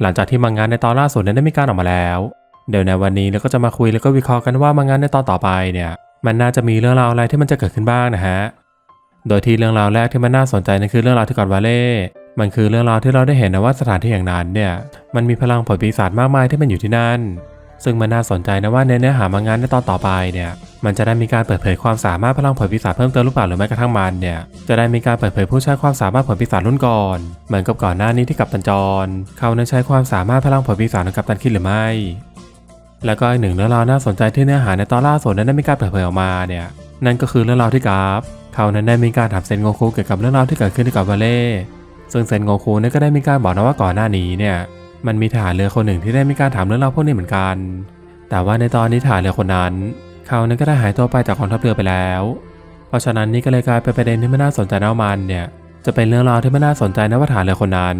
หลังจากที่มังงานในตอนล่าสุดนั้นได้มีการออกมาแล้ว เดี๋ยวในวันนี้เราก็จะมาคุยแล้วก็วิเคราะห์กันว่ามังงานในตอนต่อไปเนี่ย มันน่าจะมีเรื่องราวอะไรที่มันจะเกิดขึ้นบ้างนะฮะ โดยที่เรื่องราวแรกที่มันน่าสนใจนั่นคือเรื่องราวที่กอดวาเล่มันคือเรื่องราวที่เราได้เห็นนะว่าสถานที่อย่างนั้นเนี่ย มันมีพลังผลปีศาจมากมายที่มันอยู่ที่นั่น ซึ่งมันน่าสนใจนะว่าในเนื้อหามังงานในตอนต่อไปเนี่ยมันจะได้มีการเปิดเผยความสามารถพลังผลปีศาจเพิ่มเติมหรือเปล่าหรือแม้กระทั่งมันเนี่ยจะได้มีการเปิดเผยผู้ใช้ความสามารถผลปีศาจรุ่นก่อนเหมือนกับก่อนหน้านี้ที่กัปตันจรเขานั้นใช้ความสามารถพลังผลปีศาจของกัปตันคิดหรือไม่แล้วก็อีกหนึ่งเรื่องราวน่าสนใจที่เนื้อหาในตอนล่าสุดนั้นได้มีการเปิดเผยออกมาเนี่ยนั่นก็คือเรื่องราวที่กราฟเขานั้นได้มีการถามเซนโงคูเกี่ยวกับเรื่องราวที่เกิดขึ้นที่กาะวาเล่ซึ่งเซนโงคูนั้นก็ได้มีการบอกนะว่าก่อนหน้านี้เนี่ย มันมีทหารเรือคนหนึ่งที่ได้มีการถามเรื่องราวพวกนี้เหมือนกัน แต่ว่าในตอนนี้ทหารเรือคนนั้น เขานั้นก็ได้หายตัวไปจากกองทัพเรือไปแล้ว เพราะฉะนั้นนี่ก็เลยกลายเป็นประเด็นที่ไม่น่าสนใจน่ามันเนี่ย จะเป็นเรื่องราวที่ไม่น่าสนใจนะว่าทหารเรือคนนั้น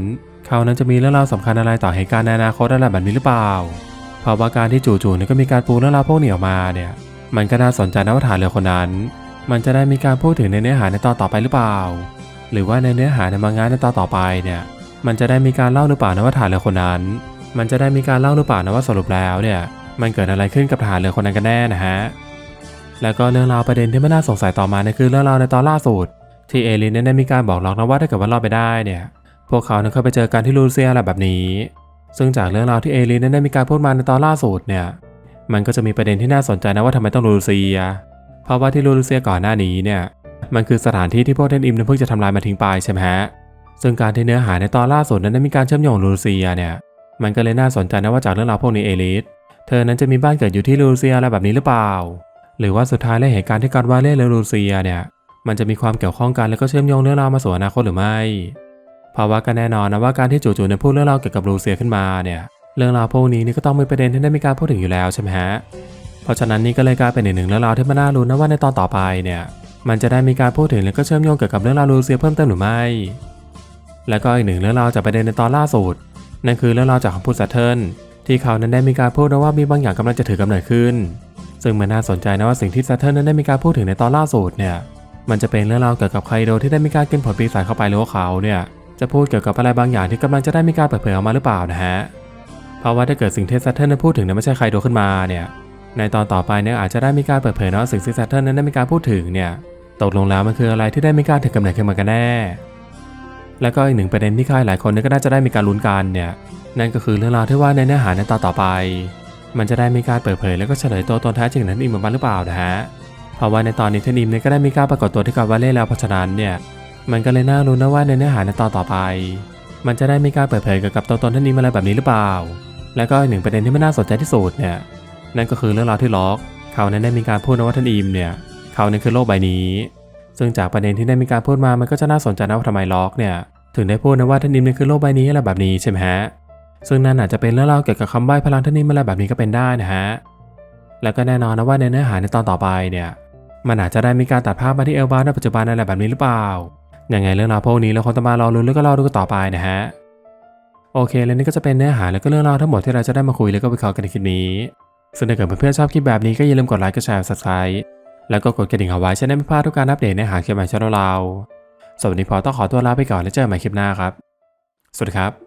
เขานั้นจะมีเรื่องราวสำคัญอะไรต่อเหตุการณ์ในอนาคตอะไรแบบนี้หรือเปล่า เพราะว่าการที่จู่ๆนี่ก็มีการปูเรื่องราวพวกนี้ออกมาเนี่ย มันก็น่าสนใจนะว่าทหารเรือคนนั้น มันจะได้มีการพูดถึงในเนื้อหาในตอนต่อไปหรือเปล่า หรือว่าในเนื้อหาในมังงะในตอนต่อไปเนี่ย มันจะได้มีการเล่าหรือเปล่านะว่าทหารเรือคนนั้น มันจะได้มีการเล่าหรือเปล่านะว่าสรุปแล้วเนี่ย มันเกิดอะไรขึ้นกับทหารเรือคนนั้นกันแน่นะฮะ แล้วก็เรื่องราวประเด็นที่ไม่น่าสงสัยต่อมาเนี่ยคือเรื่องราวในตอนล่าสุดที่เอลินเนี่ยได้มีการบอกหลอกนะว่าถ้าเกิดว่ารอดไปได้เนี่ย พวกเขาเนี่ยเคยไปเจอกันที่ลูเซียอะไรแบบนี้ ซึ่งจากเรื่องราวที่เอลินเนี่ยได้มีการพูดมาในตอนล่าสุดเนี่ย มันก็จะมีประเด็นที่น่าสนใจนะว่าทำไมต้องลูเซีย เพราะว่าที่ลูเซียก่อนหน้านี้เนี่ย มันคือสถานที่ที่พวกเทนอิมเพิ่งจะทำลายมาทิ้งไปใช่ไหมฮะ ซึ่งการที่เนื้อหาในตอนล่าสุดนั้นได้มีการเชื่อมโยงลูเซียเนี่ย มันก็เลยน่าสนใจนะว่าจากเรื่องราวพวกนี้เอลิสเธอนั้นจะมีบ้านเกิดอยู่ที่ลูเซียอะไรแบบนี้หรือเปล่า หรือว่าสุดท้ายแล้วเหตุการณ์ที่กอดวาเล่และลูเซียเนี่ย มันจะมีความเกี่ยวข้องกันแล้วก็เชื่อมโยงเรื่องราวมาสู่อนาคตหรือไม่เพราะว่าก็แน่นอนนะว่าการที่จู่ๆเนี่ยพูดเรื่องราวเกี่ยวกับลูเซียขึ้นมาเนี่ย เรื่องราวพวกนี้นี่ก็ต้องมีประเด็นที่ได้มีการพูดถึงอยู่แล้วใช่ไหมฮะ เพราะฉะนั้นนี่ก็เลยกลายเป็นอีกหนึ่งเรื่องราวที่มันน่าลุ้นนะว่าในตอนต่อไปเนี่ย มันจะได้มีการพูดถึงแล้วก็เชื่อมโยงเกี่ยวกับเรื่องราวลูเซียเพิ่มเติมหรือไม่ แล้วก็อีกหนึ่งเรื่องราวจากประเด็นในตอนล่าสุดนั่นคือเรื่องราวจากของพูดซัตเทิลที่เขานั้นได้มีการพูดนะว่ามีบางอย่างกำลังจะถือกำเนิดขึ้น ซึ่งมันน่าสนใจนะว่าสิ่งที่ซัตเทิลนั้นได้มีการพูดถึงในตอนล่าสุดเนี่ยมันจะเป็นเรื่องราวเกี่ยวกับไคโดที่ได้มีการกินผลปีศาจเข้าไปหรือว่าเขาเนี่ยจะพูดเกี่ยวกับอะไรบางอย่างที่กำลังจะได้มีการเปิดเผยออกมาหรือเปล่านะฮะเพราะว่าถ้าเกิดสิ่งที่ซัตเทิลนั้นพูดถึงนั้นไม่ใช่ไคโดขึ้นมาเนี่ยในตอนต่อไปเนี่ยอาจจะได้มีการเปิดเผยนะสิ่งที่ซัตเทิลนั้นได้มีการพูดถึงเนี่ยตกลงแล้วมันคืออะไรที่ได้มีการถือกำเนิดขึ้นมากันแน่ แล้วก็อีกหนึ่งประเด็นที่ใครหลายคนเนี่ยก็น่าจะได้มีการลุ้นกันเนี่ยนั่นก็คือเรื่องราวที่ว่าในเนื้อหาในตอนต่อไป มันจะได้มีการเปิดเผย แล้วก็เฉลยตัวตนแท้จริงนั้นอิมออกมาหรือเปล่านะฮะเพราะว่าในตอนนี้เทนอิมเนี่ยก็ได้มีการปรากฏตัวที่กาบาเล่แล้วเพราะฉะนั้นเนี่ยมันก็เลยน่าลุ้นนะว่าในเนื้อหาในตอนต่อไป มันจะได้มีการเปิดเผยเกี่ยวกับตัวตนท่านอิมอะไรแบบนี้หรือเปล่า แล้วก็อีกหนึ่งประเด็นที่ไม่น่าสนใจที่สุดเนี่ยนั่นก็คือเรื่องราวที่ล็อก เขานั้นได้มีการพูดนะว่าท่านอิมเนี่ยเขาเนี่ยคือโลกใบนี้ ซึ่งจากประเด็นที่ได้มีการพูดมามันก็จะน่าสนใจนะว่าทำไมล็อกเนี่ยถึงได้พูดนะว่าท่านอิมเนี่ยคือโลกใบนี้อะไรแบบนี้ใช่ไหมฮะซึ่งนั่นอาจจะเป็นเรื่องราวเกี่ยวกับคำใบ้พลังท่านอิมอะไรแบบนี้ก็เป็นได้นะฮะแล้วก็แน่นอนนะว่าในเนื้อหาในตอนต่อไปเนี่ยมันอาจจะได้มีการตัดภาพมาที่เอลบาในปัจจุบันอะไรแบบนี้หรือเปล่ายังไงเรื่องราวพวกนี้เราคงจะมารอลุ้นแล้วก็รอดูกันต่อไปนะฮะโอเค แล้วนี่ก็จะเป็นเนื้อหาแล้วก็เรื่องราวทั้งหมดที่เราจะได้มาคุยแล้วก็วิเคราะห์กันในคลิปนี้ซึ่งถ้าเกิดเพื่อนๆชอบคลิปแบบนี้ก็อย่าลืมกดไลค์กดแชร์ subscribe แล้วก็กดกระดิ่งเอาไว้จะได้ไม่พลาดทุกการอัปเดตเนื้อหาคลิปใหม่ช่องเราสวัสดีพอต้องขอตัวลาไปก่อนแล้วเจอกันใหม่คลิปหน้าครับ สวัสดีครับ